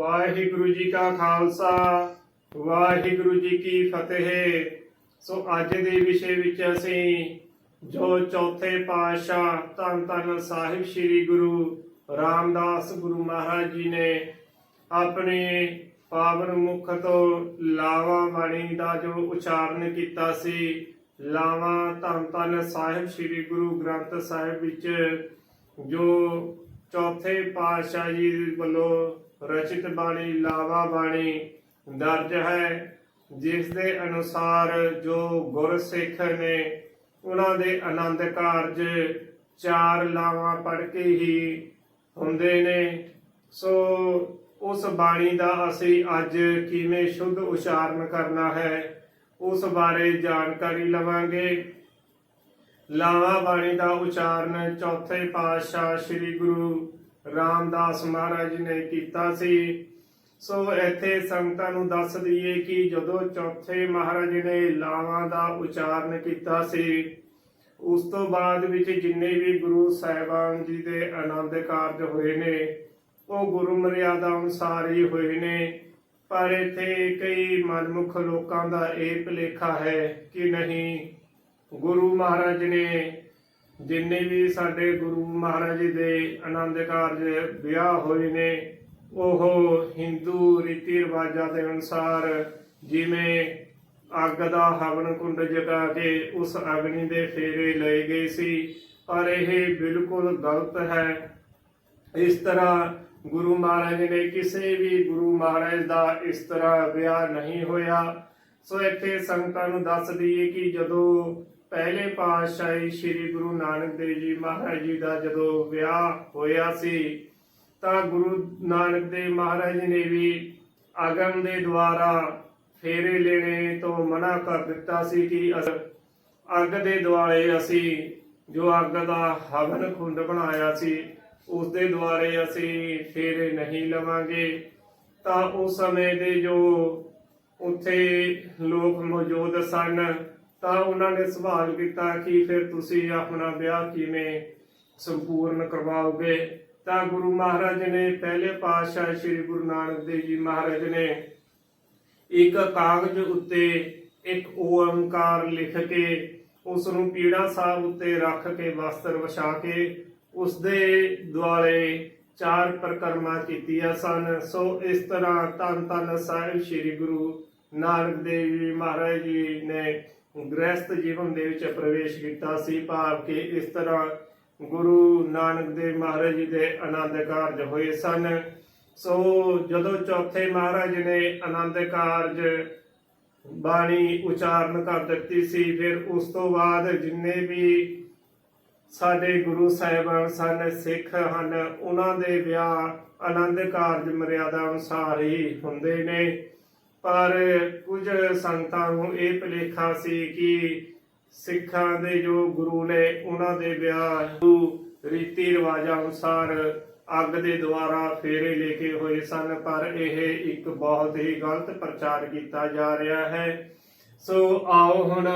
ਵਾਹਿਗੁਰੂ ਜੀ ਕਾ ਖਾਲਸਾ, ਵਾਹਿਗੁਰੂ ਜੀ ਕੀ ਫਤਿਹ। ਸੋ ਅੱਜ ਦੇ ਵਿਸ਼ੇ ਵਿੱਚ ਅਸੀਂ ਜੋ ਚੌਥੇ ਪਾਤਸ਼ਾਹ ਧੰਨ ਧੰਨ ਸਾਹਿਬ ਸ੍ਰੀ ਗੁਰੂ ਰਾਮਦਾਸ ਗੁਰੂ ਮਹਾਰਾਜ ਜੀ ਨੇ ਆਪਣੇ ਪਾਵਨ ਮੁਖ ਤੋਂ ਲਾਵਾ ਬਾਣੀ ਦਾ ਜੋ ਉਚਾਰਨ ਕੀਤਾ ਸੀ, ਲਾਵਾ ਧੰਨ ਧੰਨ ਸਾਹਿਬ ਸ੍ਰੀ ਗੁਰੂ ਗ੍ਰੰਥ ਸਾਹਿਬ ਵਿੱਚ ਜੋ ਚੌਥੇ ਪਾਤਸ਼ਾਹ ਜੀ ਵੱਲੋਂ ਰਚਿਤ ਬਾਣੀ, ਲਾਵਾ ਬਾਣੀ ਦਰਜ ਹੈ। ਜਿਸ ਦੇ ਅਨੁਸਾਰ ਜੋ ਗੁਰਸਿੱਖ ਨੇ ਉਹਨਾਂ ਦੇ ਆਨੰਦ ਕਾਰਜ ਚਾਰ ਲਾਵਾਂ ਪੜ੍ਹ ਕੇ ਹੀ ਹੁੰਦੇ ਨੇ। ਸੋ ਉਸ ਬਾਣੀ ਦਾ ਅਸੀਂ ਅੱਜ ਕਿਵੇਂ ਸ਼ੁੱਧ ਉਚਾਰਨ ਕਰਨਾ ਹੈ, ਉਸ ਬਾਰੇ ਜਾਣਕਾਰੀ ਲਵਾਂਗੇ। ਲਾਵਾ ਬਾਣੀ ਦਾ ਉਚਾਰਨ ਚੌਥੇ ਪਾਤਸ਼ਾਹ ਸ੍ਰੀ ਗੁਰੂ ਰਾਮਦਾਸ ਮਹਾਰਾਜ ਜੀ ਨੇ ਕੀਤਾ ਸੀ। ਸੋ ਇੱਥੇ ਸੰਗਤਾਂ ਨੂੰ ਦੱਸ ਦਈਏ ਕਿ ਜਦੋਂ ਚੌਥੇ ਮਹਾਰਾਜ ਨੇ ਲਾਵਾਂ ਦਾ ਉਚਾਰਨ ਕੀਤਾ ਸੀ, ਉਸ ਤੋਂ ਬਾਅਦ ਵਿੱਚ ਜਿੰਨੇ ਵੀ ਗੁਰੂ ਸਾਹਿਬਾਨ ਜੀ ਦੇ ਆਨੰਦ ਕਾਰਜ ਹੋਏ ਨੇ, ਉਹ ਗੁਰੂ ਮਰਿਆਦਾ ਅਨੁਸਾਰ ਹੀ ਹੋਏ ਨੇ। ਪਰ ਇੱਥੇ ਕਈ ਮਨਮੁਖ ਲੋਕਾਂ ਦਾ ਇਹ ਭੁਲੇਖਾ ਹੈ ਕਿ ਨਹੀਂ, ਗੁਰੂ ਮਹਾਰਾਜ ਨੇ ਜਿੰਨੇ ਵੀ ਸਾਡੇ ਗੁਰੂ ਮਹਾਰਾਜ ਜੀ ਦੇ ਆਨੰਦ ਕਾਰਜ ਵਿਆਹ ਹੋਏ ਨੇ, ਉਹ ਹਿੰਦੂ ਰੀਤੀ ਰਿਵਾਜਾਂ ਦੇ ਅਨੁਸਾਰ ਜਿਵੇਂ ਅੱਗ ਦਾ ਹਵਨ ਕੁੰਡ ਜਗਾ ਕੇ ਉਸ ਅਗਨੀ ਦੇ ਫੇਰੇ ਲਏ ਗਏ ਸੀ, ਪਰ ਇਹ ਬਿਲਕੁਲ ਗਲਤ ਹੈ। ਇਸ ਤਰ੍ਹਾਂ ਗੁਰੂ ਮਹਾਰਾਜ ਨੇ ਕਿਸੇ ਵੀ ਗੁਰੂ ਮਹਾਰਾਜ ਦਾ ਇਸ ਤਰ੍ਹਾਂ ਵਿਆਹ ਨਹੀਂ ਹੋਇਆ। ਸੋ ਇੱਥੇ ਸੰਗਤਾਂ ਨੂੰ ਦੱਸ ਦਈਏ ਕਿ ਜਦੋਂ ਪਹਿਲੇ ਪਾਤਸ਼ਾਹੀ ਸ੍ਰੀ ਗੁਰੂ ਨਾਨਕ ਦੇਵ ਜੀ ਮਹਾਰਾਜ ਜੀ ਦਾ ਜਦੋਂ ਵਿਆਹ ਹੋਇਆ ਸੀ, ਤਾਂ ਗੁਰੂ ਨਾਨਕ ਦੇਵ ਮਹਾਰਾਜ ਨੇ ਵੀ ਅਗਮ ਦੇ ਦੁਆਰਾ ਫੇਰੇ ਲੈਣੇ ਤੋਂ ਮਨਾ ਕਰ ਦਿੱਤਾ ਸੀ ਕਿ ਅੱਗ ਦੇ ਦੁਆਲੇ ਅਸੀਂ ਜੋ ਅੱਗ ਦਾ ਹਵਨ ਖੁੰਡ ਬਣਾਇਆ ਸੀ ਉਸ ਦੇ ਦੁਆਰੇ ਅਸੀਂ ਫੇਰੇ ਨਹੀਂ ਲਵਾਂਗੇ। ਤਾਂ ਉਸ ਸਮੇਂ ਦੇ ਜੋ ਉੱਥੇ ਲੋਕ ਮੌਜੂਦ ਸਨ ਤਾਂ ਉਹਨਾਂ ਨੇ ਸਵਾਲ ਕੀਤਾ ਕਿ ਫਿਰ ਤੁਸੀਂ ਆਪਣਾ ਵਿਆਹ ਕਿਵੇਂ ਸੰਪੂਰਨ ਕਰਵਾਓਗੇ? ਤਾਂ ਗੁਰੂ ਮਹਾਰਾਜ ਨੇ ਪਹਿਲੇ ਪਾਤਸ਼ਾਹ ਸ੍ਰੀ ਗੁਰੂ ਨਾਨਕ ਦੇਵ ਜੀ ਮਹਾਰਾਜ ਨੇ ਇੱਕ ਕਾਗਜ਼ ਉੱਤੇ ਇੱਕ ਓੰਕਾਰ ਲਿਖ ਕੇ ਉਸ ਨੂੰ ਪੀੜਾ ਸਾਹਿਬ ਉੱਤੇ ਰੱਖ ਕੇ, ਵਸਤਰ ਵਿਛਾ ਕੇ ਉਸ ਦੇ ਦੁਆਲੇ ਚਾਰ ਪ੍ਰਕਰਮਾ ਕੀਤੀਆਂ ਸਨ। ਸੋ ਇਸ ਤਰ੍ਹਾਂ ਧੰਨ ਧੰਨ ਸਾਹਿਬ ਸ੍ਰੀ ਗੁਰੂ ਨਾਨਕ ਦੇਵ ਜੀ ਮਹਾਰਾਜ ਜੀ ਨੇ ਗ੍ਰਸਥ ਜੀਵਨ ਦੇ ਵਿੱਚ ਪ੍ਰਵੇਸ਼ ਕੀਤਾ ਸੀ, ਭਾਵ ਕਿ ਇਸ ਤਰ੍ਹਾਂ ਗੁਰੂ ਨਾਨਕ ਦੇਵ ਮਹਾਰਾਜ ਜੀ ਦੇ ਆਨੰਦ ਕਾਰਜ ਹੋਏ ਸਨ। ਸੋ ਜਦੋਂ ਚੌਥੇ ਮਹਾਰਾਜ ਨੇ ਆਨੰਦ ਕਾਰਜ ਬਾਣੀ ਉਚਾਰਨ ਕਰ ਦਿੱਤੀ ਸੀ, ਫਿਰ ਉਸ ਤੋਂ ਬਾਅਦ ਜਿੰਨੇ ਵੀ ਸਾਡੇ ਗੁਰੂ ਸਾਹਿਬਾਨ ਸਨ, ਸਿੱਖ ਹਨ, ਉਹਨਾਂ ਦੇ ਵਿਆਹ ਆਨੰਦ ਕਾਰਜ ਮਰਿਆਦਾ ਅਨੁਸਾਰ ਹੀ ਹੁੰਦੇ ਨੇ। ਪਰ ਕੁਝ ਸੰਗਤਾਂ ਨੂੰ ਇਹ ਭੁਲੇਖਾ ਸੀ ਕਿ ਸਿੱਖਾਂ ਦੇ ਜੋ ਗੁਰੂ ਨੇ ਉਹਨਾਂ ਦੇ ਵਿਆਹ ਰੀਤੀ ਰਿਵਾਜਾਂ ਅਨੁਸਾਰ ਅੱਗ ਦੇ ਦੁਆਰਾ ਫੇਰੇ ਲੈ ਕੇ ਹੋਏ ਸਨ, ਪਰ ਇਹ ਇੱਕ ਬਹੁਤ ਹੀ ਗਲਤ ਪ੍ਰਚਾਰ ਕੀਤਾ ਜਾ ਰਿਹਾ ਹੈ। ਸੋ ਆਓ ਹੁਣ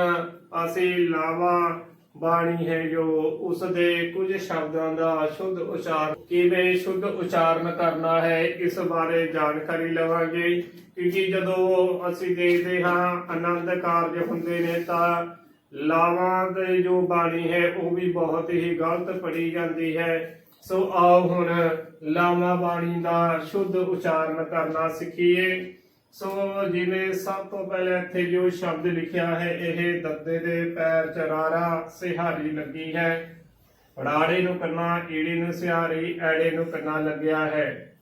ਅਸੀਂ ਲਾਵਾ ਬਾਣੀ ਹੈ ਜੋ ਉਸ ਦੇ ਕੁਝ ਸ਼ਬਦਾਂ ਦਾ ਸ਼ੁੱਧ ਉਚਾਰਨ ਕਿਵੇਂ ਸ਼ੁੱਧ ਉਚਾਰਨ ਕਰਨਾ ਹੈ, ਇਸ ਬਾਰੇ ਜਾਣਕਾਰੀ ਲਵਾਂਗੇ। ਕਿਉਂਕਿ ਜਦੋਂ ਅਸੀਂ ਦੇਖਦੇ ਹਾਂ, ਆਨੰਦ ਕਾਰਜ ਹੁੰਦੇ ਨੇ ਤਾਂ ਲਾਵਾਂ ਦੇ ਜੋ ਬਾਣੀ ਹੈ, ਉਹ ਵੀ ਬਹੁਤ ਹੀ ਗਲਤ ਪੜੀ ਜਾਂਦੀ ਹੈ। ਸੋ ਆਓ ਹੁਣ ਲਾਵਾਂ ਬਾਣੀ ਦਾ ਸ਼ੁੱਧ ਉਚਾਰਨ ਕਰਨਾ ਸਿੱਖੀਏ। ਸੋ ਜਿਵੇਂ ਸਭ ਤੋਂ ਪਹਿਲਾਂ ਇੱਥੇ ਜੋ ਸ਼ਬਦ ਲਿਖਿਆ ਹੈ, ਇਹ ਦੱਦੇ ਦੇ ਪੈਰ ਚ ਸਿਹਾਰੀ ਲੱਗੀ ਹੈ। ਰਾੜੇ ਨੂੰ ਕੰਨਾ, ਈੜੀ ਨੂੰ ਸਿਹਾਰੀ, ਐੜੇ ਨੂੰ ਕੰਨਾ ਲੱਗਿਆ ਹੈ।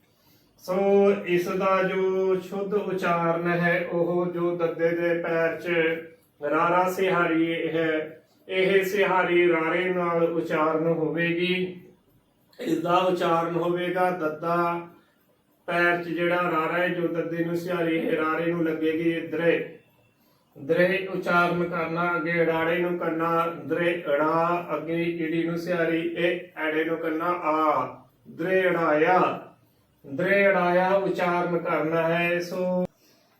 ਸੋ ਇਸ ਦਾ ਜੋ ਸ਼ੁੱਧ ਉਚਾਰਨ ਹੈ, ਉਹ ਜੋ ਦੱਦੇ ਦੇ ਪੈਰ ਚ ਰਾਰਾ ਸਿਹਾਰੀ ਹੈ, ਇਹ ਸਿਹਾਰੀ ਰਾਰੇ ਨਾਲ ਉਚਾਰਨ ਹੋਵੇਗੀ। ਇਸ ਦਾ ਉਚਾਰਨ ਹੋਵੇਗਾ ਦੱਦਾ ਪੈਰ 'ਚ ਜਿਹੜਾ ਰਾਰਾ ਹੈ, ਜੋ ਦੱਦੇ ਨੂੰ ਸਿਹਾਰੀ ਰਾਰੇ ਨੂੰ ਲੱਗੇਗੀ ਦਰੇ। ਦਰੇ ਉਚਾਰਨ ਕਰਨਾ, ਅੱਗੇ ਰਾੜੇ ਨੂੰ ਕਰਨਾ, ਦਰੇ ਅੜਾ, ਅੱਗੇ ਈੜੀ ਨੂੰ ਸਿਹਾਰੀ, ਇਹ ਐੜੇ ਨੂੰ ਕਰਨਾ, ਆ। ਦਰੇ ਅੜਾਇਆ। ਦਰੇ ਅੜਾਇਆ ਉਚਾਰਨ ਕਰਨਾ ਹੈ, ਸੋ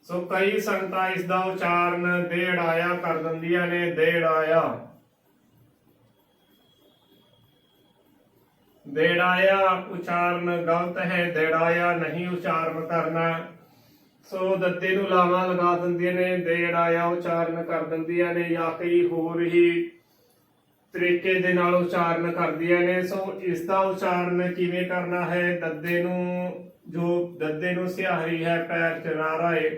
ਸੋ ਕਈ ਸੰਗਤਾਂ ਇਸ ਦਾ ਉਚਾਰਨ ਦੇ ਅੜਾਇਆ ਕਰ ਦਿੰਦੀਆਂ ਨੇ, ਦੇ ਦੇੜਾਇਆ, ਉਚਾਰਨ ਗਲਤ ਹੈ, ਦੇੜਾਇਆ ਨਹੀਂ ਉਚਾਰਨ ਕਰਨਾ। ਸੋ ਦੱਦੇ ਨੂੰ ਲਾਵਾਂ ਲਗਾ ਦਿੰਦੀਆਂ ਨੇ, ਦੇੜਾਇਆ, ਉਚਾਰਨ ਕਰ ਦਿੰਦੀਆਂ ਨੇ, ਜਾਂ ਕਈ ਹੋਰ ਹੀ ਤਰੀਕੇ ਦੇ ਨਾਲ ਉਚਾਰਨ ਕਰਦੀਆਂ ਨੇ। ਸੋ ਇਸ ਦਾ ਉਚਾਰਨ ਕਿਵੇਂ ਕਰਨਾ ਹੈ? ਦੱਦੇ ਨੂੰ, ਜੋ ਦੱਦੇ ਨੂੰ ਸਿਹਾਰੀ ਹੈ, ਪੈਰ ਚ ਰਾਰਾ ਹੈ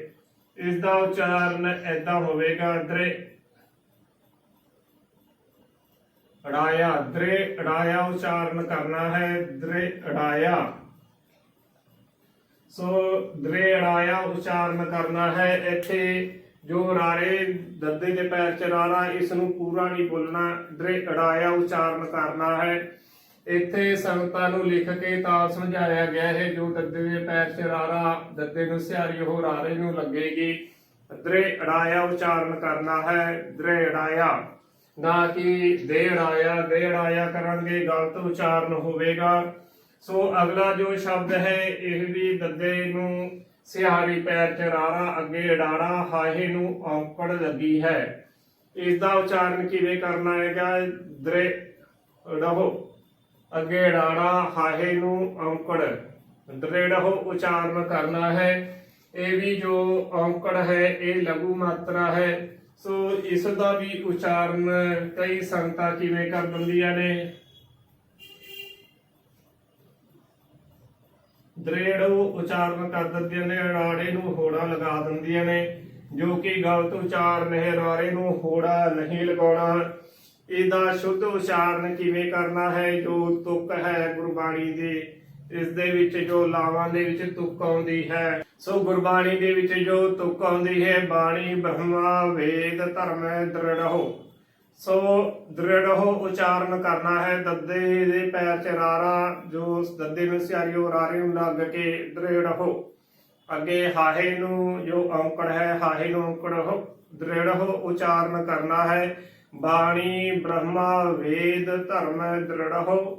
ਇਸ ਦਾ ਉਚਾਰਨ ਐਦਾਂ ਹੋਵੇਗਾ ਦਰੇ ਅੜਾਇਆ, ਦ੍ਰੇ ਅੜਾਇਆ ਉਚਾਰਨ ਕਰਨਾ ਹੈ, ਦਰੇ ਅੜਾਇਆ। ਸੋ ਦ੍ਰੇ ਅੜਾਇਆ ਉਚਾਰਨ ਕਰਨਾ ਹੈ, ਇੱਥੇ ਜੋ ਰਾਰੇ ਦੱਦੇ ਦੇ ਪੈਰ ਚ ਰਾਰਾ ਇਸ ਨੂੰ ਪੂਰਾ ਨਹੀਂ ਬੋਲਣਾ ਦਰੇ ਅੜਾਇਆ ਉਚਾਰਨ ਕਰਨਾ ਹੈ। ਇੱਥੇ ਸੰਗਤਾਂ ਨੂੰ ਲਿਖ ਕੇ ਤਾਂ ਸਮਝਾਇਆ ਗਿਆ ਹੈ, ਜੋ ਦੱਦੇ ਦੇ ਪੈਰ ਚ ਰਾਰਾ, ਦੱਦੇ ਨੂੰ ਸਿਹਾਰੀ ਉਹ ਰਾਰੇ ਨੂੰ ਲੱਗੇਗੀ। ਦ੍ਰੇ ਅੜਾਇਆ ਉਚਾਰਨ ਕਰਨਾ ਹੈ, ਦ੍ਰੇ ਅੜਾਇਆ। ਨਾ ਕਿ ਦੇੜ ਆਇਆ ਦੇ ਅੜਾਇਆ ਕਰਾਂਗੇ ਗਲਤ ਉਚਾਰਨ ਹੋਵੇਗਾ। ਸੋ ਅਗਲਾ ਜੋ ਸ਼ਬਦ ਹੈ, ਇਹ ਵੀ ਦੱਦੇ ਨੂੰ ਸਿਹਾਰੀ ਪੈਰ ਚ ਰਾਰਾ ਅੱਗੇ ਅਡਾੜਾ ਹਾਹੇ ਨੂੰ ਔਂਕੜ ਲੱਗੀ ਹੈ। ਇਸ ਦਾ ਉਚਾਰਨ ਕਿਵੇਂ ਕਰਨਾ ਹੈਗਾ? ਦਰੇ, ਰਹੋ, ਅੱਗੇ ਅਡਾੜਾ ਹਾਹੇ ਨੂੰ ਔਂਕੜ। ਦਰੇ, ਰਹੋ, ਉਚਾਰਨ ਕਰਨਾ ਹੈ। ਇਹ ਵੀ ਜੋ ਔਂਕੜ ਹੈ, ਇਹ ਲਘੂ ਮਾਤਰਾ ਹੈ। ਸੋ ਇਸ ਦਾ ਵੀ ਉਚਾਰਨ ਕਈ ਸੰਗਤਾਂ ਕਿਵੇਂ ਕਰ ਦਿੰਦੀਆਂ ਨੇ? ਦਰੇੜੋ ਉਚਾਰਨ ਕਰ ਦਿੰਦੀਆਂ ਨੇ, ਰਾੜੇ ਨੂੰ ਹੋੜਾ ਲਗਾ ਦਿੰਦੀਆਂ ਨੇ, ਜੋ ਕਿ ਗਲਤ ਉਚਾਰਨ ਹੈ ਰਾੜੇ ਨੂੰ ਹੋੜਾ ਨਹੀਂ ਲਗਾਉਣਾ। ਇਹਦਾ ਸ਼ੁੱਧ ਉਚਾਰਨ ਕਿਵੇਂ ਕਰਨਾ ਹੈ? ਜੋ ਤੁਕ ਹੈ ਗੁਰਬਾਣੀ ਦੇ, ਇਸ ਦੇ ਵਿੱਚ ਜੋ ਲਾਵਾਂ ਦੇ ਵਿੱਚ ਤੁਕ ਆਉਂਦੀ ਹੈ। ਸੋ ਗੁਰਬਾਣੀ ਦੇ ਵਿੱਚ ਜੋ ਤੁਕ ਆਉਂਦੀ ਹੈ, ਬਾਣੀ ਬ੍ਰਹਮਾ, ਵੇਦ, ਧਰਮ, ਦ੍ਰਿੜਹੁ। ਸੋ ਦ੍ਰਿੜਹੁ ਉਚਾਰਨ ਕਰਨਾ ਹੈ, ਦੱਦੇ ਦੇ ਪੈਰ ਚ ਰਾਰਾ, ਜੋ ਦੱਦੇ ਨੂੰ ਸਿਆਰੀਓ ਰਾਰੇ ਨੂੰ ਲੱਗ ਕੇ ਦ੍ਰਿੜਹੁ। ਅੱਗੇ ਹਾਹੇ ਨੂੰ ਜੋ ਔਂਕੜ ਹੈ, ਹਾਹੇ ਨੂੰ ਔਂਕੜਹੁ। ਦ੍ਰਿੜਹੁ ਉਚਾਰਨ ਕਰਨਾ ਹੈ, ਬਾਣੀ ਬ੍ਰਹਮਾ, ਵੇਦ, ਧਰਮ, ਦ੍ਰਿੜਹੁ।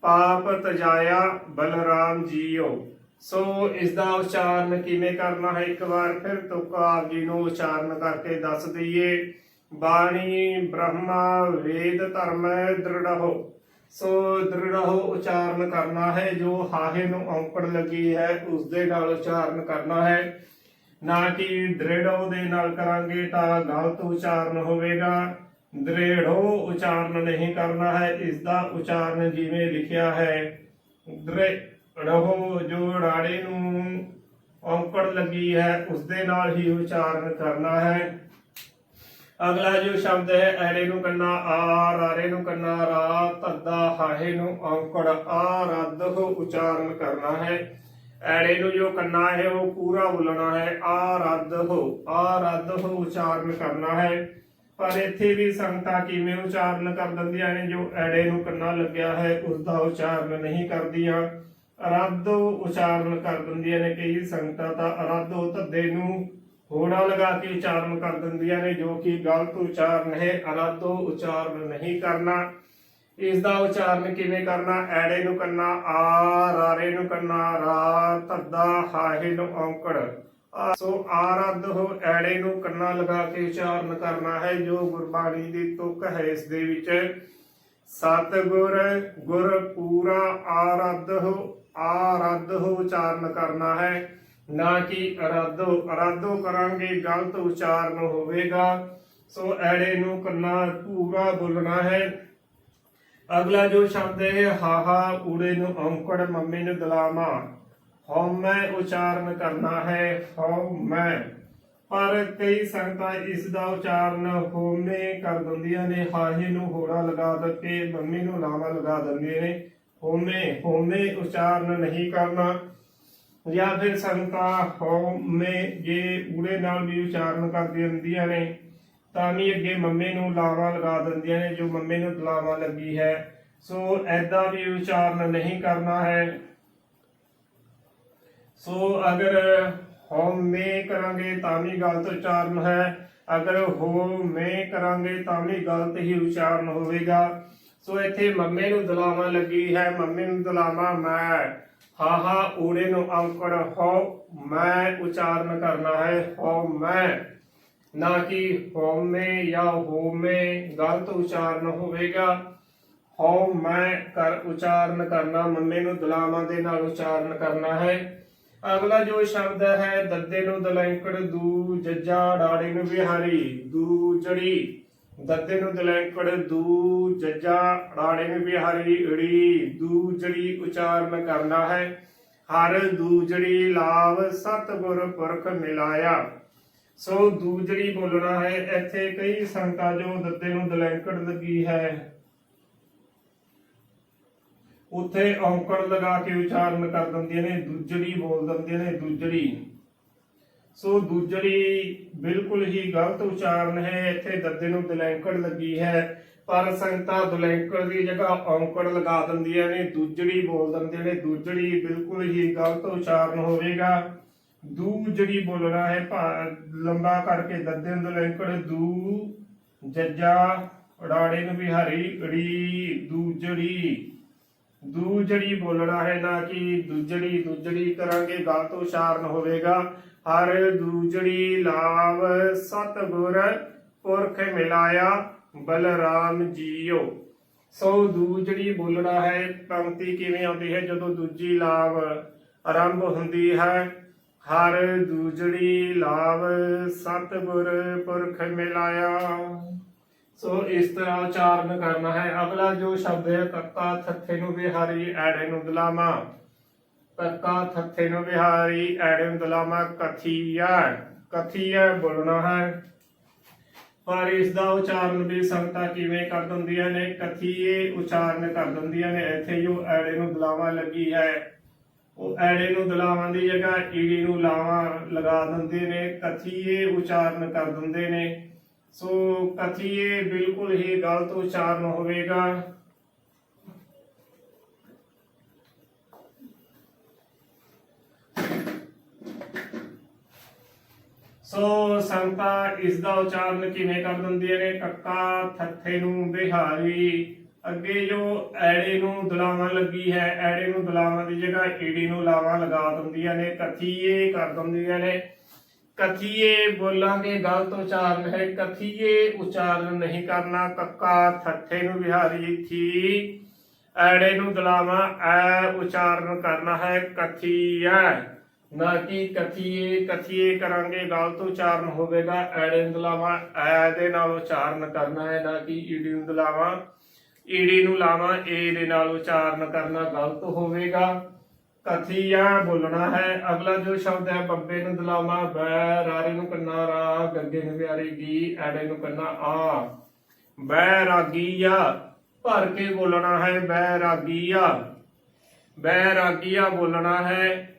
ਪਾਪ ਤਜਾਇਆ ਬਲਰਾਮ ਜੀਓ। ਸੋ ਇਸ ਦਾ ਉਚਾਰਨ ਕਿਵੇਂ ਕਰਨਾ ਹੈ? ਇੱਕ ਵਾਰ ਫਿਰ ਤੁਕਾ ਆਪ ਜੀ ਨੂੰ ਉਚਾਰਨ ਕਰਕੇ ਦੱਸ ਦਈਏ। ਬਾਣੀ ਬ੍ਰਹਮਾ ਵੇਦ ਧਰਮ ਦ੍ਰਿੜਹੁ। ਸੋ ਦ੍ਰਿੜਹੁ ਉਚਾਰਨ ਕਰਨਾ ਹੈ। ਜੋ ਹਾਹੇ ਨੂੰ ਔਂਕੜ ਲੱਗੀ ਹੈ ਉਸ ਦੇ ਨਾਲ ਉਚਾਰਨ ਕਰਨਾ ਹੈ। ਨਾ ਕਿ ਦ੍ਰਿੜਹੁ ਦੇ ਨਾਲ ਕਰਾਂਗੇ ਤਾਂ ਗਲਤ ਉਚਾਰਨ ਹੋਵੇਗਾ। ਦ੍ਰਿੜਹੁ ਉਚਾਰਨ ਨਹੀਂ ਕਰਨਾ ਹੈ। ਇਸ ਦਾ ਉਚਾਰਨ ਜਿਵੇਂ ਲਿਖਿਆ ਹੈ ਰਹੋ ਜੋ ਰਾੜੇ ਨੂੰ ਔਂਕੜ ਲੱਗੀ ਹੈ ਉਸ ਦੇ ਨਾਲ ਹੀ ਉਚਾਰਨ ਕਰਨਾ ਹੈ। ਅਗਲਾ ਜੋ ਸ਼ਬਦ ਹੈ ਐੜੇ ਨੂੰ ਕੰਨਾ, ਆ ਰਾਰੇ ਨੂੰ ਕੰਨਾ, ਰਾ ਧੱਦਾ ਹਾਹੇ ਨੂੰ ਔਂਕੜ, ਆ ਰੱਦ ਹੋ ਉਚਾਰਨ ਕਰਨਾ ਹੈ। ਐੜੇ ਨੂੰ ਜੋ ਕੰਨਾ ਹੈ, ਉਹ ਪੂਰਾ ਬੋਲਣਾ ਹੈ। ਆ ਰੱਦ ਹੋ, ਆ ਰੱਦ ਹੋ ਉਚਾਰਨ ਕਰਨਾ ਹੈ। ਪਰ ਇੱਥੇ ਵੀ ਸੰਗਤਾਂ ਕਿਵੇਂ ਉਚਾਰਨ ਕਰ ਦਿੰਦੀਆਂ ਨੇ, ਜੋ ਐੜੇ ਨੂੰ ਕੰਨਾ ਲੱਗਿਆ ਹੈ ਉਸ ਦਾ ਉਚਾਰਨ ਨਹੀਂ ਕਰਦੀਆਂ। ਅਰਾਧੋ ਉਚਾਰਨ ਕਰ ਦਿੰਦੀਆਂ ਨੇ ਕਈ ਸੰਗਤਾਂ ਤਾਂ ਅਰਾਧੋ ਧੱਦੇ ਨੂੰ ਹੋੜਾ ਲਗਾ ਕੇ ਉਚਾਰਨ ਕਰ ਦਿੰਦੀਆਂ ਨੇ, ਜੋ ਕਿ ਗਲਤ ਉਚਾਰਨ ਹੈ, ਅਰਾਧੋ ਉਚਾਰਨ ਨਹੀਂ ਕਰਨਾ। ਇਸ ਦਾ ਉਚਾਰਨ ਕਿਵੇਂ ਕਰਨਾ? ਐੜੇ ਨੂੰ ਕਰਨਾ ਆ ਰਾਰੇ ਨੂੰ ਕਰਨਾ ਰਾ ਧੱਦਾ, ਹਾਹੇ ਨੂੰ ਔਂਕੜ। ਸੋ ਆਰੱਧ ਹੋ ਐੜੇ ਨੂੰ ਕੰਨਾ ਲਗਾ ਕੇ ਉਚਾਰਨ ਕਰਨਾ ਹੈ, ਜੋ ਗੁਰਬਾਣੀ ਦੀ ਤੁਕ ਹੈ ਇਸ ਦੇ ਵਿੱਚ। ਸਤਿਗੁਰ ਗੁਰ ਪੂਰਾ ਆਰੱਧ ਹੋ ਆਰੱਧ ਉਚਾਰਨ ਕਰਨਾ ਹੈ। ਨਾ ਕਿ ਅਰਾਧੋ ਅਰਾਧੋ ਕਰਾਂਗੇ, ਗਲਤ ਉਚਾਰਨ ਹੋਵੇਗਾ। ਸੋ ਐੜੇ ਨੂੰ ਕੰਨਾ ਪੂਰਾ ਬੋਲਣਾ ਹੈ। ਅਗਲਾ ਜੋ ਸ਼ਬਦ ਹੈ, ਹਾਹਾ, ਊੜੇ ਨੂੰ ਔਂਕੜ, ਮੰਮੀ ਨੂੰ ਦਲਾਮਾ। ਹਉਮੈ ਉਚਾਰਨ ਕਰਨਾ ਹੈ ਹਉਮੈ ਪਰ ਕਈ ਸੰਗਤਾਂ ਇਸ ਦਾ ਉਚਾਰਨ ਹੋਮੇ ਕਰ ਦਿੰਦੀਆਂ ਨੇ। ਹਾਹੇ ਨੂੰ ਹੋੜਾ ਲਗਾ ਦਿੱਤੇ, ਮੰਮੀ ਨੂੰ ਲਾਵਾ ਲਗਾ ਦਿੰਦੀਆਂ ਨੇ। ਹੋਮੇ ਹੋਮੇ ਉਚਾਰਨ ਨਹੀਂ ਕਰਨਾ। ਜਾਂ ਫਿਰ ਸੰਗਤਾਂ ਹਉਮੈ ਜੇ ਊੜੇ ਨਾਲ ਵੀ ਉਚਾਰਨ ਕਰਦੀਆਂ ਹੁੰਦੀਆਂ ਨੇ, ਤਾਂ ਵੀ ਅੱਗੇ ਮੰਮੇ ਨੂੰ ਲਾਵਾ ਲਗਾ ਦਿੰਦੀਆਂ ਨੇ, ਜੋ ਮੰਮੇ ਨੂੰ ਲਾਵਾ ਲੱਗੀ ਹੈ। ਸੋ ਐਦਾਂ ਵੀ ਉਚਾਰਨ ਨਹੀਂ ਕਰਨਾ ਹੈ। ਸੋ ਅਗਰ ਹਉਮੈ ਕਰਾਂਗੇ ਤਾਂ ਵੀ ਗਲਤ ਉਚਾਰਨ ਹੈ। ਅਗਰ ਹੋਮੈ ਕਰਾਂਗੇ ਤਾਂ ਵੀ ਗਲਤ ਹੀ ਉਚਾਰਨ ਹੋਵੇਗਾ। ਸੋ ਇੱਥੇ ਮੰਮੇ ਨੂੰ ਦਲਾਵਾ ਲੱਗੀ ਹੈ, ਮੰਮੀ ਨੂੰ ਦਲਾਵਾ ਮੈਂ। ਹਾਹਾ ਊੜੇ ਨੂੰ ਔਂਕੜ ਹੋ ਮੈਂ ਉਚਾਰਨ ਕਰਨਾ ਹੈ, ਹੋ ਮੈਂ। ਨਾ ਕਿ ਹੋਮੇ ਜਾਂ ਹੋਮੇ, ਗਲਤ ਉਚਾਰਨ ਹੋਵੇਗਾ। ਹੋ ਮੈਂ ਕਰ ਉਚਾਰਨ ਕਰਨਾ, ਮੰਮੇ ਨੂੰ ਦਲਾਵਾਂ ਦੇ ਨਾਲ ਉਚਾਰਨ ਕਰਨਾ ਹੈ। ਅਗਲਾ ਜੋ ਸ਼ਬਦ ਹੈ, ਦੱਦੇ ਨੂੰ ਦਲੈਂਕੜ ਦੂ ਜੱਜਾ ਡਾੜੇ ਨੂੰ ਵਿਹਾਰੀ ਦੂ ਜੜੀ ਦੱਦੇ ਨੂੰ ਦਲੈਂਕੜ ਦੂ ਜੱਜਾ ਡਾੜੇ ਨੂੰ ਵਿਹਾਰੀ ੜੀ ਦੂ ਜੜੀ ਉਚਾਰਨ ਕਰਨਾ ਹੈ। ਹਰ ਦੂਜੜੀ ਲਾਭ ਸਤਿਗੁਰ ਪੁਰਖ ਮਿਲਾਇਆ। ਸੋ ਦੂਜੜੀ ਬੋਲਣਾ ਹੈ, ਇੱਥੇ ਕਈ ਸੰਗਤਾਂ ਜੋ ਦੱਦੇ ਨੂੰ ਦਲੈਂਕੜ ਲੱਗੀ ਹੈ। ਉੱਥੇ ਔਂਕੜ ਲਗਾ ਕੇ ਉਚਾਰਨ ਕਰ ਦਿੰਦੀਆਂ ਨੇ ਦੂਜੜੀ ਬੋਲ ਦਿੰਦੇ ਨੇ ਦੂਜੜੀ ਸੋ ਦੂਜੜੀ ਬਿਲਕੁਲ ਹੀ ਗਲਤ ਉਚਾਰਨ ਹੈ। ਇੱਥੇ ਦੱਦੇ ਨੂੰ ਦਲੈਂਕੜ ਲੱਗੀ ਹੈ। ਪਰ ਸੰਗਤਾਂ ਦਲੈਂਕੜ ਦੀ ਜਗ੍ਹਾ ਔਂਕੜ ਲਗਾ ਦਿੰਦੀਆਂ ਨੇ। ਦੂਜੜੀ ਬੋਲ ਦਿੰਦੇ ਨੇ। ਦੂਜੜੀ ਬਿਲਕੁਲ ਹੀ ਗਲਤ ਉਚਾਰਨ ਹੋਵੇਗਾ। ਦੂਜੜੀ ਬੋਲਣਾ ਹੈ ਲੰਬਾ ਕਰਕੇ ਦੱਦੇ ਨੂੰ ਦਲੈਂਕੜ। ਦੂ ਜੱਜਾ ਉਡਾੜੇ ਨੂੰ ਵਿਹਾਰੀ ੜੀ ਦੂਜੜੀ। ਦੂਜੜੀ ਬੋਲਣਾ ਹੈ ਨਾ ਕਿ ਦੂਜੜੀ ਦੂਜੜੀ ਕਰਾਂਗੇ। ਗਲਤ ਉਚਾਰਨ ਹੋਵੇਗਾ। ਹਰ ਦੂਜੜੀ ਲਾਭ ਸਤਿਗੁਰ ਪੁਰਖ ਮਿਲਾਇਆ, ਬਲਰਾਮ ਜੀਓ। ਸੋ ਦੂਜੜੀ ਬੋਲਣਾ ਹੈ, ਪੰਕਤੀ ਕਿਵੇਂ ਆਉਂਦੀ ਹੈ? ਜਦੋਂ ਦੂਜੀ ਲਾਭ ਆਰੰਭ ਹੁੰਦੀ ਹੈ, ਹਰ ਦੂਜੜੀ ਲਾਭ ਸਤਿਗੁਰ ਪੁਰਖ ਮਿਲਾਇਆ। ਸੋ ਇਸ ਤਰ੍ਹਾਂ ਉਚਾਰਨ ਕਰਨਾ ਹੈ। ਅਗਲਾ ਜੋ ਸ਼ਬਦ ਹੈ ਕੱਕਾ ਥੱਥੇ ਨੂੰ ਵਿਹਾਰੀ ਐੜੇ ਨੂੰ ਦਲਾਮਾ ਕੱਕਾ ਥੱਥੇ ਨੂੰ ਵਿਹਾਰੀ ਐੜੇ ਦਲਾਮਾ ਕਥੀਆ ਕਥੀਆ ਬੋਲਣਾ ਹੈ। ਪਰ ਇਸ ਦਾ ਉਚਾਰਨ ਵੀ ਸੰਗਤਾਂ ਕਿਵੇਂ ਕਰ ਦਿੰਦੀਆਂ ਨੇ ਕਥੀਏ ਉਚਾਰਨ ਕਰ ਦਿੰਦੀਆਂ ਨੇ। ਇੱਥੇ ਜੋ ਐੜੇ ਨੂੰ ਦਲਾਮਾ ਲੱਗੀ ਹੈ। ਉਹ ਐੜੇ ਨੂੰ ਦਲਾਵਾਂ ਦੀ ਜਗ੍ਹਾ ਈੜੀ ਨੂੰ ਲਾਵਾਂ ਲਗਾ ਦਿੰਦੇ ਨੇ। ਕਥੀਏ ਉਚਾਰਨ ਕਰ ਦਿੰਦੇ ਨੇ। ਸੋ ਕਥੀਏ ਬਿਲਕੁਲ ਹੀ ਗਲਤ ਉਚਾਰਨ ਹੋਵੇਗਾ। ਸੋ ਸੰਤਾ ਇਸ ਦਾ ਉਚਾਰਨ ਕਿਵੇਂ ਕਰ ਦਿੰਦੀਆਂ ਨੇ? ਕੱਕਾ ਥੱਥੇ ਨੂੰ ਬਿਹਾਰੀ, ਅੱਗੇ ਜੋ ਐੜੇ ਨੂੰ ਦੁਲਾਵਾਂ ਲੱਗੀ ਹੈ, ਐੜੇ ਨੂੰ ਦਲਾਵਾਂ ਦੀ ਜਗ੍ਹਾ ਈੜੀ ਨੂੰ ਲਾਵਾਂ ਲਗਾ ਦਿੰਦੀਆਂ ਨੇ, ਕਥੀਏ ਕਰ ਦਿੰਦੀਆਂ ਨੇ। ਕਥੀਏ ਬੋਲਾਂਗੇ ਗਲਤ ਉਚਾਰਨ ਹੈ, ਕਥੀਏ ਉਚਾਰਨ ਨਹੀਂ ਕਰਨਾ। ਕੱਕਾ ਥੱਥੇ ਨੂੰ ਵਿਹਾਰੀ ਥੀ, ਐੜੇ ਨੂੰ ਦਲਾਵਾਂ, ਐ ਉਚਾਰਨ ਕਰਨਾ ਹੈ ਕਥੀਆ ਨਾ ਕਿ ਕਥੀਏ ਕਥੀਏ ਕਰਾਂਗੇ ਗਲਤ ਉਚਾਰਨ ਹੋਵੇਗਾ ਐੜੇ ਐ ਦੇ ਨਾਲ ਉਚਾਰਨ ਕਰਨਾ ਹੈ ਨਾ ਕਿ ਈੜੀ ਈੜੀ ਨੂੰ ਲਾਵਾਂ, ਏ ਦੇ ਨਾਲ ਉਚਾਰਨ ਕਰਨਾ ਗਲਤ ਹੋਵੇਗਾ। ਕਥੀਆ ਬੋਲਣਾ ਹੈ, ਅਗਲਾ ਜੋ ਸ਼ਬਦ ਹੈ, ਬੱਬੇ ਨੂੰ ਦਲਾਮਾ ਬੈ, ਰਾਰੇ ਨੂੰ ਕੰਨਾ, ਰਾ, ਗੱਗੇ ਨੂੰ ਵਿਆਰੀ ਗੀ, ਐੜੇ ਨੂੰ ਕੰਨਾ, ਆ। ਬੈ ਰਾਗੀਆ ਭਰ ਕੇ ਬੋਲਣਾ ਹੈ, ਬੈ ਰਾਗੀਆ ਬੈ ਰਾਗੀਆ ਬੋਲਣਾ ਹੈ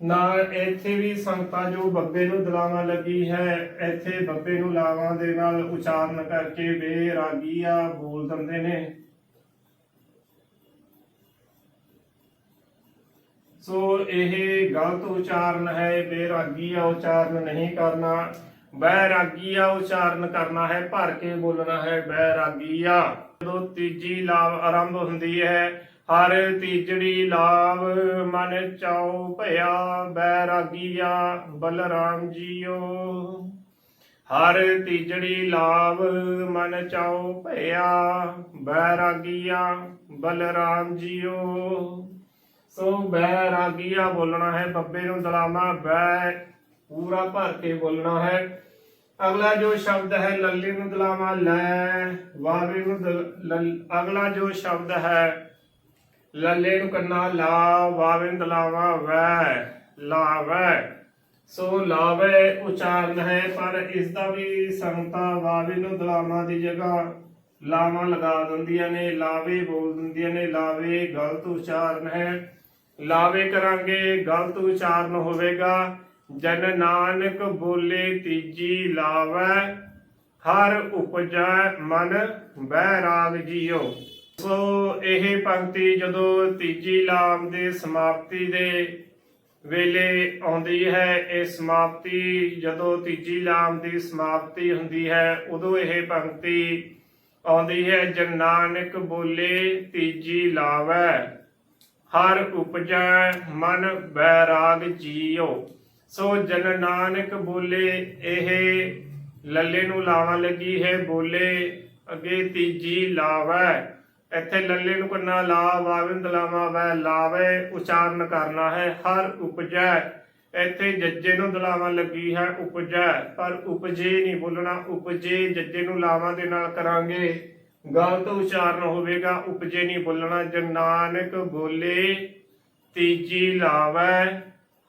ਨਾਲ ਇੱਥੇ ਵੀ ਸੰਗਤਾਂ ਜੋ ਬੱਬੇ ਨੂੰ ਦਲਾਵਾਂ ਲੱਗੀ ਹੈ, ਇੱਥੇ ਬੱਬੇ ਨੂੰ ਲਾਵਾਂ ਦੇ ਨਾਲ ਉਚਾਰਨ ਕਰਕੇ ਬੇ ਬੋਲ ਦਿੰਦੇ ਨੇ। ਸੋ ਇਹ ਗਲਤ ਉਚਾਰਨ ਹੈ ਬੇਰਾਗੀਆ ਉਚਾਰਨ ਨਹੀਂ ਕਰਨਾ। ਬੈਰਾਗੀਆ ਉਚਾਰਨ ਕਰਨਾ ਹੈ, ਭਰ ਕੇ ਬੋਲਣਾ ਹੈ ਬੈਰਾਗੀਆ ਜਦੋਂ ਤੀਜੀ ਲਾਭ ਆਰੰਭ ਹੁੰਦੀ ਹੈ ਹਰ ਤੀਜੜੀ ਲਾਭ ਮਨ ਚਾਉ ਭਇਆ ਬੈਰਾਗੀਆ ਬਲਰਾਮ ਜੀਓ। ਹਰ ਤੀਜੜੀ ਲਾਭ ਮਨ ਚਾਉ ਭਇਆ ਬੈਰਾਗੀਆ ਬਲਰਾਮ ਜੀਓ। ਸੋ ਬੈ ਬੋਲਣਾ ਹੈ ਬੱਬੇ ਨੂੰ ਦਲਾਮਾ ਬੈ ਪੂਰਾ ਭਰ ਕੇ ਬੋਲਣਾ ਹੈ। ਅਗਲਾ ਜੋ ਸ਼ਬਦ ਹੈ, ਲੱਲੀ ਨੂੰ ਦਲਾਮਾ ਲੈ, ਵਾਵੇ ਨੂੰ ਦਲ- ਅਗਲਾ ਜੋ ਸ਼ਬਦ ਹੈ ਲੱਲੇ ਨੂੰ ਕੰਨਾ ਲਾ ਵਾਵੇ ਨੂੰ ਦਲਾਮਾ ਵੈ ਲਾਵੈ। ਸੋ ਲਾਵੇ ਉਚਾਰਨ ਹੈ ਪਰ ਇਸ ਦਾ ਵੀ ਸੰਗਤਾ ਵਾਵੇ ਨੂੰ ਦਲਾਮਾ ਦੀ ਜਗ੍ਹਾ ਲਾਵਾਂ ਲਗਾ ਦਿੰਦੀਆਂ ਨੇ, ਲਾਵੇ ਬੋਲ ਦਿੰਦੀਆਂ ਨੇ, ਲਾਵੇ ਗਲਤ ਉਚਾਰਨ ਹੈ ਲਾਵੇ ਕਰਾਂਗੇ ਗਲਤ ਉਚਾਰਨ ਹੋਵੇਗਾ, ਜਨ ਨਾਨਕ ਬੋਲੇ ਤੀਜੀ ਲਾਵੈ। ਹਰ ਉਪਜੈ ਮਨ ਬੈਰਾਗ ਜੀਓ। ਸੋ ਇਹ ਪੰਕਤੀ ਜਦੋਂ ਤੀਜੀ ਲਾਮ ਦੇ ਸਮਾਪਤੀ ਦੇ ਵੇਲੇ ਆਉਂਦੀ ਹੈ, ਇਹ ਸਮਾਪਤੀ ਜਦੋਂ ਤੀਜੀ ਲਾਮ ਦੀ ਸਮਾਪਤੀ ਹੁੰਦੀ ਹੈ, ਉਦੋਂ ਇਹ ਪੰਕਤੀ ਆਉਂਦੀ ਹੈ, ਜਨ ਨਾਨਕ ਬੋਲੇ ਤੀਜੀ ਲਾਵੈ, ਹਰ ਉਪਜੈ ਮਨ ਬੈਰਾਗ ਜੀਓ ਸੋ ਜਨ ਨਾਨਕ ਬੋਲੇ, ਇਹ ਲੱਲੇ ਨੂੰ ਲਾਵਾਂ ਲੱਗੀ ਹੈ, ਬੋਲੇ ਅੱਗੇ ਤੀਜੀ ਲਾਵੈ। ਇੱਥੇ ਲੱਲੇ ਨੂੰ ਕੰਨਾ ਲਾ ਵਾਵਿੰਦ ਲਾਵਾ, ਵੈ ਲਾਵੇ, ਉਚਾਰਨ ਕਰਨਾ ਹੈ, ਹਰ ਉਪਜੈ। ਇੱਥੇ ਜੱਜੇ ਨੂੰ ਦਲਾਵਾਂ ਲੱਗੀ ਹੈ, ਉਪਜੈ। ਪਰ ਉਪਜੇ ਨਹੀਂ ਬੋਲਣਾ, ਉਪਜੇ ਜੱਜੇ ਨੂੰ ਲਾਵਾਂ ਦੇ ਨਾਲ ਕਰਾਂਗੇ। ਗਲਤ ਉਚਾਰਨ ਹੋਵੇਗਾ, ਉਪਜੇ ਨਹੀਂ ਬੋਲਣਾ। ਜਨ ਨਾਨਕ ਬੋਲੇ, ਤੀਜੀ ਲਾਵੈ,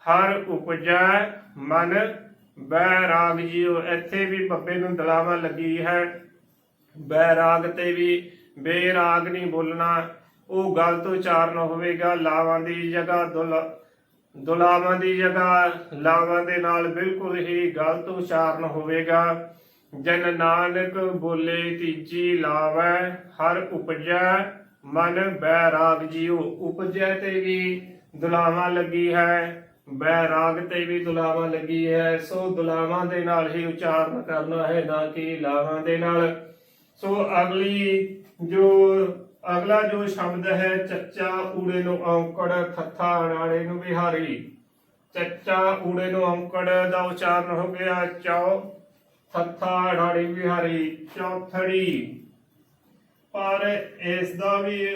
ਹਰ ਉਪਜੈ, ਮਨ ਬੈਰਾਗ ਜੀਓ। ਇੱਥੇ ਵੀ ਬੱਬੇ ਨੂੰ ਦਲਾਵਾਂ ਲੱਗੀ ਹੈ, ਬੈਰਾਗ ਤੇ ਵੀ ਬੇਰਾਗ ਨਹੀਂ ਬੋਲਣਾ। ਉਹ ਗਲਤ ਉਚਾਰਨ ਹੋਵੇਗਾ। ਲਾਵਾਂ ਦੀ ਜਗ੍ਹਾ ਦੁਲਾ ਦੁਲਾਵਾਂ ਦੀ ਜਗ੍ਹਾ, ਲਾਵਾਂ ਦੇ ਨਾਲ ਬਿਲਕੁਲ ਹੀ ਗਲਤ ਉਚਾਰਨ ਹੋਵੇਗਾ। ਜਨ ਨਾਨਕ ਬੋਲੇ, ਤੀਜੀ ਲਾਵੈ, ਹਰ ਉਪਜੈ, ਮਨ ਬੈਰਾਗ ਜੀਓ ਉਪਜੈ ਤੇ ਵੀ ਦੁਲਾਵਾਂ ਲੱਗੀ ਹੈ, ਬੈਰਾਗ ਤੇ ਵੀ ਦੁਲਾਵਾਂ ਲੱਗੀ ਹੈ। ਸੋ ਦੁਲਾਵਾਂ ਦੇ ਨਾਲ ਹੀ ਉਚਾਰਨ ਕਰਨਾ ਹੈ, ਨਾ ਕਿ ਲਾਵਾਂ ਦੇ ਨਾਲ। ਸੋ ਅਗਲੀ ਜੋ ਅਗਲਾ ਜੋ ਸ਼ਬਦ ਹੈ, ਚੱਚਾ ਊੜੇ ਨੂੰ ਔਂਕੜ ਥੱਥਾ ਨਾਲੇ ਨੂੰ ਵਿਹਾਰੀ ਚੱਚਾ ਊੜੇ ਨੂੰ ਔਂਕੜ ਦਾ ਉਚਾਰਨ ਹੋ ਗਿਆ, ਚੌ ਥੱਥਾ ਨਾਲੇ ਵਿਹਾਰੀ ਚੌਥੜੀ। ਪਰ ਇਸ ਦਾ ਵੀ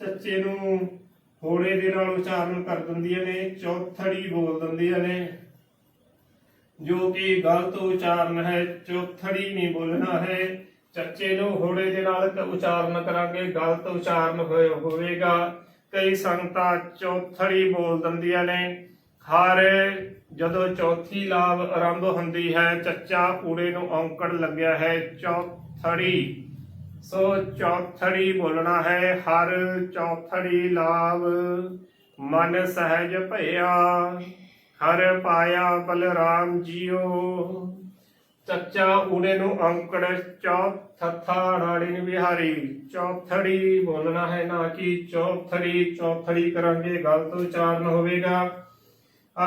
ਚੱਚੇ ਨੂੰ ਹੋੜੇ ਦੇ ਨਾਲ ਉਚਾਰਨ ਕਰ ਦਿੰਦੀਆਂ ਨੇ, ਚੌਥੜੀ ਬੋਲ ਦਿੰਦੀਆਂ ਨੇ। ਜੋ ਕਿ ਗਲਤ ਉਚਾਰਨ ਹੈ, ਚੌਥੜੀ ਨਹੀਂ ਬੋਲਣਾ ਹੈ। ਚੱਚੇ ਨੂੰ ਹੋੜੇ ਦੇ ਨਾਲ ਉਚਾਰਨ ਕਰਾਂਗੇ, ਗਲਤ ਉਚਾਰਨ ਹੋਏ ਹੋਵੇਗਾ। ਕਈ ਸੰਗਤਾਂ ਚੌਥੜੀ ਬੋਲ ਦਿੰਦੀਆਂ ਨੇ। ਹਰ ਜਦੋਂ ਚੌਥੀ ਲਾਭ ਆਰੰਭ ਹੁੰਦੀ ਹੈ, ਚੱਚਾ ਊੜੇ ਨੂੰ ਔਂਕੜ ਲੱਗਿਆ ਹੈ ਚੌਥੜੀ। ਸੋ ਚੌਥੜੀ ਬੋਲਣਾ ਹੈ, ਹਰ ਚੌਥੜੀ ਲਾਭ ਮਨ ਸਹਿਜ ਭਇਆ। ਹਰ ਪਾਇਆ ਬਲਰਾਮ ਜੀਓ। ਚੱਚਾ ਊੜੇ ਨੂੰ ਅੰਕੜ ਚੌਥਾ ਨਾੜੀ ਨੂੰ ਵਿਹਾਰੀ। ਚੌਥੜੀ ਬੋਲਣਾ ਹੈ ਨਾ ਕਿ? ਚੌਥੜੀ ਚੌਥੜੀ ਕਰਾਂਗੇ ਗਲਤ ਉਚਾਰਨ ਹੋਵੇਗਾ।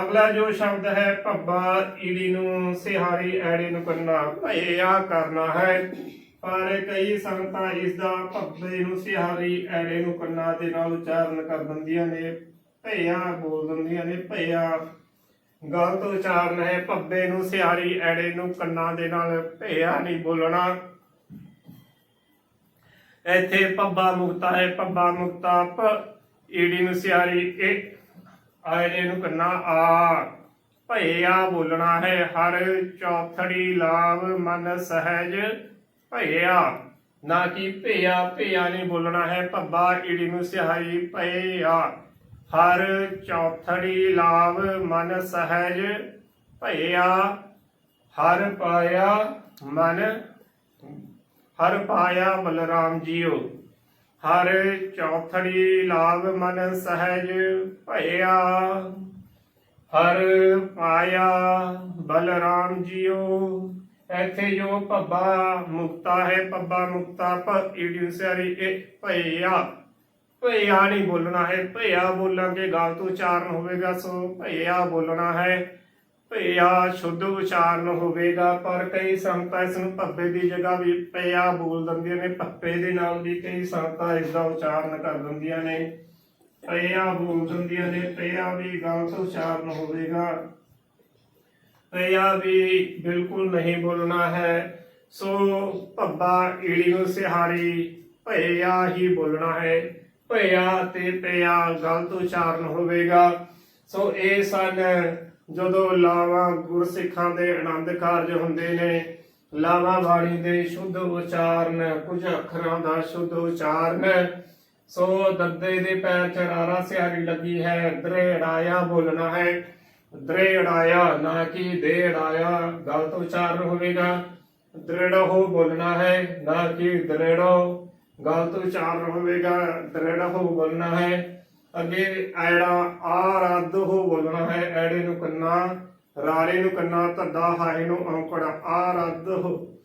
ਅਗਲਾ ਜੋ ਸ਼ਬਦ ਹੈ, ਭੱਬਾ ਈੜੀ ਨੂੰ, ਸਿਹਾਰੀ ਐੜੇ ਨੂੰ ਕੰਨਾ। ਭਈਆ ਕਰਨਾ ਹੈ। ਪਰ ਕਈ ਸੰਗਤਾਂ ਇਸ ਦਾ ਭੱਬੇ ਨੂੰ, ਸਿਹਾਰੀ ਐੜੇ ਨੂੰ ਕੰਨਾ ਦੇ ਨਾਲ ਉਚਾਰਨ ਕਰ ਦਿੰਦੀਆਂ ਨੇ। ਭਈਆ ਬੋਲ ਦਿੰਦੀਆਂ ਨੇ, ਭਈਆ। ਗਲਤ ਉਚਾਰਨ ਹੈ ਭੱਬੇ ਨੂੰ ਸਿਹਾਰੀ ਐੜੇ ਨੂੰ ਕੰਨਾਂ ਦੇ ਨਾਲ ਭਈਆ ਨਹੀਂ ਬੋਲਣਾ। ਇੱਥੇ ਪੱਬਾ ਮੁਕਤਾ ਹੈ ਪੱਬਾ ਮੁਕਤਾ ਪ ਈੜੀ ਨੂੰ ਸਿਹਾਰੀ ਇਹ ਆਇਰੇ ਨੂੰ ਕੰਨਾ, ਆ ਭਈਆ ਬੋਲਣਾ ਹੈ। ਹਰ ਚੌਥੜੀ ਲਾਭ ਮਨ ਸਹਿਜ ਭਈਆ ਨਾ ਕਿ ਭਈਆ ਭਈਆ ਨਹੀਂ ਬੋਲਣਾ ਹੈ। ਭੱਬਾ, ਈੜੀ ਨੂੰ ਸਿਹਾਰੀ ਭਈਆ ਹਰ ਚੌਥੜੀ ਲਾਭ ਮਨ ਸਹਿਜ ਭਈਆ ਹਰ ਪਾਇਆ ਮਨ, ਹਰ ਪਾਇਆ ਬਲਰਾਮ ਜੀਓ। ਹਰ ਚੌਥੜੀ ਲਾਭ ਮਨ ਸਹਿਜ ਭਇਆ, ਹਰ ਪਾਇਆ ਬਲਰਾਮ ਜੀਓ। ਇੱਥੇ ਜੋ ਭੱਬਾ ਮੁਕਤਾ ਹੈ, ਭੱਬਾ ਮੁਕਤਾ ਭ ਸਿਆਰੀ ਇਹ ਭਇਆ। ਭਇਆ ਨਹੀਂ ਬੋਲਣਾ ਹੈ ਭਇਆ ਬੋਲਾਂਗੇ ਗਲਤ ਉਚਾਰਨ ਹੋਵੇਗਾ ਸੋ ਭਇਆ ਬੋਲਣਾ ਹੈ। ਭਇਆ ਸ਼ੁੱਧ ਉਚਾਰਨ ਹੋਵੇਗਾ, ਪਰ ਕਈ ਸੰਗਤਾਂ ਇਸ ਨੂੰ ਭੱਬੇ ਦੀ ਜਗ੍ਹਾ ਵੀ ਭਇਆ ਬੋਲ ਦਿੰਦੀਆਂ ਨੇ ਭੱਪੇ ਦੇ ਨਾਲ ਵੀ ਕਈ ਸੰਗਤਾਂ ਇਸ ਦਾ ਉਚਾਰਨ ਕਰ ਦਿੰਦੀਆਂ ਨੇ। ਭਇਆ ਬੋਲ ਦਿੰਦੀਆਂ ਨੇ ਭਇਆ ਵੀ ਗਲਤ ਉਚਾਰਨ ਹੋਵੇਗਾ। ਭਇਆ ਵੀ ਬਿਲਕੁਲ ਨਹੀਂ ਬੋਲਣਾ ਹੈ, ਸੋ ਭੱਬਾ ਈੜੀ ਨੂੰ ਸਿਹਾਰੀ ਭਇਆ ਹੀ ਬੋਲਣਾ ਹੈ। ਭਇਆ ਤੇ ਪਿਆ ਗਲਤ ਉਚਾਰਨ ਹੋਵੇਗਾ। ਸੋ ਇਹ ਸਨ ਜਦੋਂ ਲਾਵਾ ਗੁਰਸਿੱਖਾਂ ਦੇ ਆਨੰਦ ਕਾਰਜ ਹੁੰਦੇ ਨੇ। ਲਾਵਾ ਬਾਣੀ ਦੇ ਸ਼ੁੱਧ ਉਚਾਰਨ, ਕੁਝ ਅੱਖਰਾਂ ਦਾ ਸ਼ੁੱਧ ਉਚਾਰਨ। ਸੋ ਦੱਦੇ ਦੇ ਪੈਰ ਚੜਾਰਾ ਸਿਆਰੀ ਲੱਗੀ ਹੈ, ਦ੍ਰੇੜਾਇਆ ਬੋਲਣਾ ਹੈ। ਦ੍ਰੇੜਾਇਆ, ਨਾ ਕਿ ਦੇੜਾਇਆ ਗਲਤ ਉਚਾਰਨ ਹੋਵੇਗਾ। ਦ੍ਰਿੜੋ ਬੋਲਣਾ ਹੈ, ਨਾ ਕਿ ਦ੍ਰਿੜੋ ਗਲਤ ਉਚਾਰਨ ਹੋਵੇਗਾ, ਦ੍ਰਿੜੋ ਬੋਲਣਾ ਹੈ। ਅੱਗੇ ਐੜਾ ਆ ਰੱਦ ਹੋ ਬੋਲਣਾ ਹੈ। ਐੜੇ ਨੂੰ ਕੰਨਾ, ਰਾਰੇ ਨੂੰ ਕੰਨਾ, ਧੱਦਾ ਹਾਏ ਨੂੰ ਔਂਕੜ ਆ ਰੱਦ ਹੋ।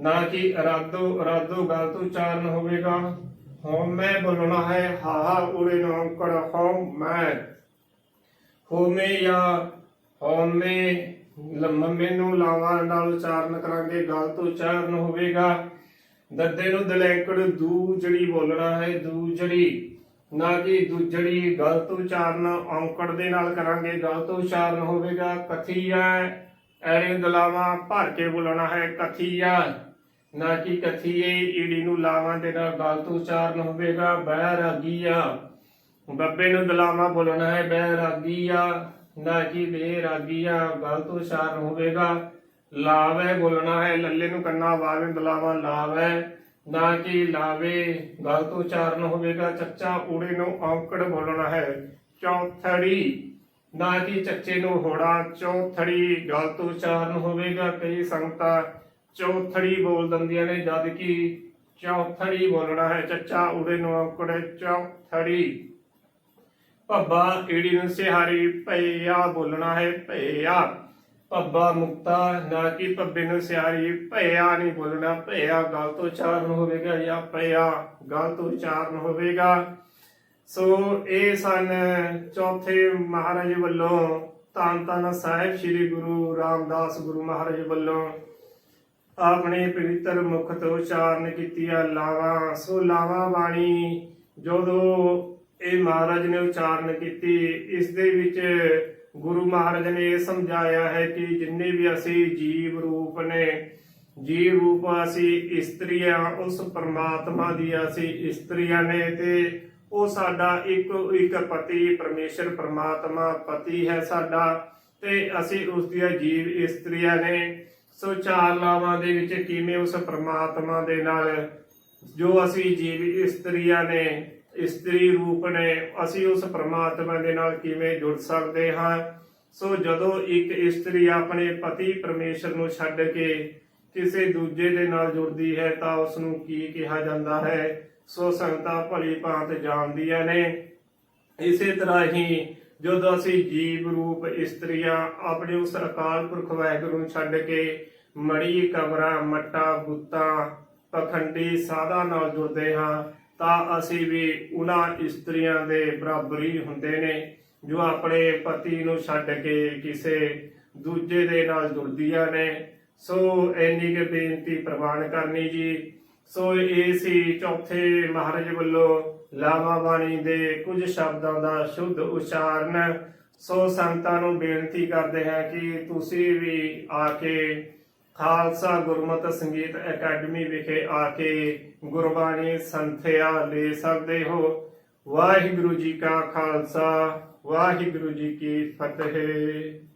ਨਾ ਕਿ ਅਰਾਦੋ ਅਰਾਦੋ ਗਲਤ ਉਚਾਰਨ ਹੋਵੇਗਾ। ਹਉਮੈ ਬੋਲਣਾ ਹੈ, ਹਾ ਉਰੇ ਨੂੰ ਔਂਕੜ ਹਉਮੈ ਹੋਮੇ ਜਾਂ ਹਉਮੈ ਲੰਮੇ ਨੂੰ ਲਾਵਾਂ, ਨਾਲ ਉਚਾਰਨ ਕਰਾਂਗੇ। ਗਲਤ ਉਚਾਰਨ ਹੋਵੇਗਾ। ਦੱਦੇ ਨੂੰ ਦਲੈਂਕੜ, ਦੂਜੜੀ ਬੋਲਣਾ ਹੈ ਦੂਜੜੀ। ਨਾ ਕਿ ਦੂਜੜੀ ਗਲਤ ਉਚਾਰਨ ਔਂਕੜ ਦੇ ਨਾਲ ਕਰਾਂਗੇ ਗਲਤ ਉਚਾਰਨ ਹੋਵੇਗਾ ਕਥੀਆ। ਐੜੇ ਦਲਾਵਾ ਭਰ ਕੇ ਬੋਲਣਾ ਹੈ ਕਥੀਆ। ਨਾ ਕਿ ਕਥੀਏ ਈੜੀ ਨੂੰ ਲਾਵਾਂ ਦੇ ਨਾਲ ਗਲਤ ਉਚਾਰਨ ਹੋਵੇਗਾ ਬੈਰਾਗੀਆ। ਬੱਬੇ ਨੂੰ ਦਲਾਵਾ ਬੋਲਣਾ ਹੈ ਬੈਰਾਗੀਆ। ਨਾ ਕਿ ਬੇਰਾਗੀਆ ਗਲਤ ਉਚਾਰਨ ਹੋਵੇਗਾ ਲਾਵੇ ਬੋਲਣਾ ਹੈ, ਲੱਲੇ ਨੂੰ ਕੰਨਾ ਵਾਵੇ ਦਲਾਵਾ ਲਾਵੇ। ਨਾ ਕਿ ਲਾਵੇ ਗਲਤ ਉਚਾਰਨ ਹੋਵੇਗਾ, ਚੱਚਾ ਊੜੇ ਨੂੰ ਔਂਕੜ ਬੋਲਣਾ ਹੈ। ਚੌਥੜੀ, ਨਾ ਕਿ ਚੱਚੇ ਨੂੰ ਹੋੜਾ, ਚੌਥੜੀ ਗਲਤ ਉਚਾਰਨ ਹੋਵੇਗਾ, ਕਈ ਸੰਗਤਾਂ ਚੌਥੜੀ ਬੋਲ ਦਿੰਦੀਆਂ ਨੇ, ਜਦ ਕਿ ਚੌਥੜੀ ਬੋਲਣਾ ਹੈ, ਚੱਚਾ ਊੜੇ ਨੂੰ ਔਂਕੜ, ਚੌਥੜੀ। ਭੱਬਾ ਈੜੀ ਨੂੰ ਸਿਹਾਰੀ, ਭਈਆ ਬੋਲਣਾ ਹੈ, ਭਈਆ। ਭੱਬਾ ਮੁਕਤਾ, ਨਾ ਕਿ ਭੱਬੇ ਨੂੰ ਸਿਹਾਰੀ ਭਈਆ ਨਹੀਂ ਬੋਲਣਾ ਭਈਆ ਗਲਤ ਉਚਾਰਨ ਹੋਵੇਗਾ ਜਾਂ ਭਈਆ ਗਲਤ ਉਚਾਰਨ ਹੋਵੇਗਾ। ਸੋ ਇਹ ਸਨ ਚੌਥੇ ਮਹਾਰਾਜ ਵੱਲੋਂ ਧੰਨ ਧੰਨ ਸਾਹਿਬ ਸ੍ਰੀ ਗੁਰੂ ਰਾਮਦਾਸ ਗੁਰੂ ਮਹਾਰਾਜ ਵੱਲੋਂ ਆਪਣੇ ਪਵਿੱਤਰ ਮੁਖ ਤੋਂ ਉਚਾਰਨ ਕੀਤੀਆਂ ਲਾਵਾਂ। ਸੋ ਲਾਵਾਂ ਬਾਣੀ ਜਦੋਂ ਇਹ ਮਹਾਰਾਜ ਨੇ ਉਚਾਰਨ ਕੀਤੀ, ਇਸ ਦੇ ਵਿੱਚ ਗੁਰੂ ਮਹਾਰਾਜ ਨੇ ਇਹ ਸਮਝਾਇਆ ਹੈ ਕਿ ਜਿੰਨੇ ਵੀ ਅਸੀਂ ਜੀਵ ਰੂਪ ਨੇ, ਜੀਵ ਰੂਪ ਅਸੀਂ ਇਸਤਰੀਆਂ, ਉਸ ਪਰਮਾਤਮਾ ਦੀ ਅਸੀਂ ਇਸਤਰੀਆਂ ਨੇ ਤੇ ਉਹ ਸਾਡਾ ਇੱਕ ਇੱਕ ਪਤੀ, ਪਰਮੇਸ਼ਰ ਪਰਮਾਤਮਾ ਪਤੀ ਹੈ ਸਾਡਾ ਤੇ ਅਸੀਂ ਉਸ ਦੀਆਂ ਜੀਵ ਇਸਤਰੀਆਂ ਨੇ। ਸੋ ਚਾਰ ਲਾਵਾਂ ਦੇ ਵਿੱਚ ਕਿਵੇਂ ਉਸ ਪਰਮਾਤਮਾ ਦੇ ਨਾਲ ਜੋ ਅਸੀਂ ਜੀਵ ਇਸਤਰੀਆਂ ਨੇ ਇਸਤਰੀ ਰੂਪ ਨੇ, ਅਸੀਂ ਉਸ ਪਰਮਾਤਮਾ ਦੇ ਨਾਲ ਕਿਵੇਂ ਜੁੜ ਸਕਦੇ ਹਾਂ? ਸੋ ਜਦੋਂ ਇੱਕ ਇਸਤਰੀ ਆਪਣੇ ਪਤੀ ਪਰਮੇਸ਼ਰ ਨੂੰ ਛੱਡ ਕੇ ਕਿਸੇ ਦੂਜੇ ਦੇ ਨਾਲ ਜੁੜਦੀ ਹੈ, ਤਾਂ ਉਸ ਨੂੰ ਕੀ ਕਿਹਾ ਜਾਂਦਾ ਹੈ? ਸੋ ਸੰਗਤਾਂ ਭਲੀ ਭਾਂਤ ਜਾਣਦੀਆਂ ਨੇ। ਇਸੇ ਤਰ੍ਹਾਂ ਹੀ ਜਦੋਂ ਅਸੀਂ ਜੀਵ ਰੂਪ ਇਸਤਰੀਆਂ ਆਪਣੇ ਉਸ ਅਕਾਲ ਪੁਰਖ ਵਾਹਿਗੁਰੂ ਨੂੰ ਛੱਡ ਕੇ ਮੜੀ ਕਬਰਾਂ, ਮੱਟਾ ਬੁੱਤਾ ਪਖੰਡੀ ਸਾਧਾ ਨਾਲ ਜੁੜਦੇ ਹਾਂ ਤਾਂ ਅਸੀਂ ਵੀ ਉਹਨਾਂ ਇਸਤਰੀਆਂ ਦੇ ਬਰਾਬਰ ਹੀ ਹੁੰਦੇ ਨੇ, ਜੋ ਆਪਣੇ ਪਤੀ ਨੂੰ ਛੱਡ ਕੇ ਕਿਸੇ ਦੂਜੇ ਦੇ ਨਾਲ ਜੁੜਦੀਆਂ ਨੇ। ਸੋ ਇੰਨੀ ਕੁ ਬੇਨਤੀ ਪ੍ਰਵਾਨ ਕਰਨੀ ਜੀ। ਸੋ ਇਹ ਸੀ ਚੌਥੇ ਮਹਾਰਾਜ ਵੱਲੋਂ ਲਾਵਾ ਬਾਣੀ ਦੇ ਕੁਝ ਸ਼ਬਦਾਂ ਦਾ ਸ਼ੁੱਧ ਉਚਾਰਨ। ਸੋ ਸੰਤਾਂ ਨੂੰ ਬੇਨਤੀ ਕਰਦੇ ਹਾਂ ਕਿ ਤੁਸੀਂ ਵੀ ਆ ਕੇ ਖਾਲਸਾ ਗੁਰਮਤਿ ਸੰਗੀਤ ਅਕੈਡਮੀ ਵਿਖੇ ਆ ਕੇ ਗੁਰਬਾਣੀ ਸੰਥਿਆ ਲੈ ਸਕਦੇ ਹੋ। ਵਾਹਿਗੁਰੂ ਜੀ ਕਾ ਖਾਲਸਾ, ਵਾਹਿਗੁਰੂ ਜੀ ਕੀ ਫਤਿਹ।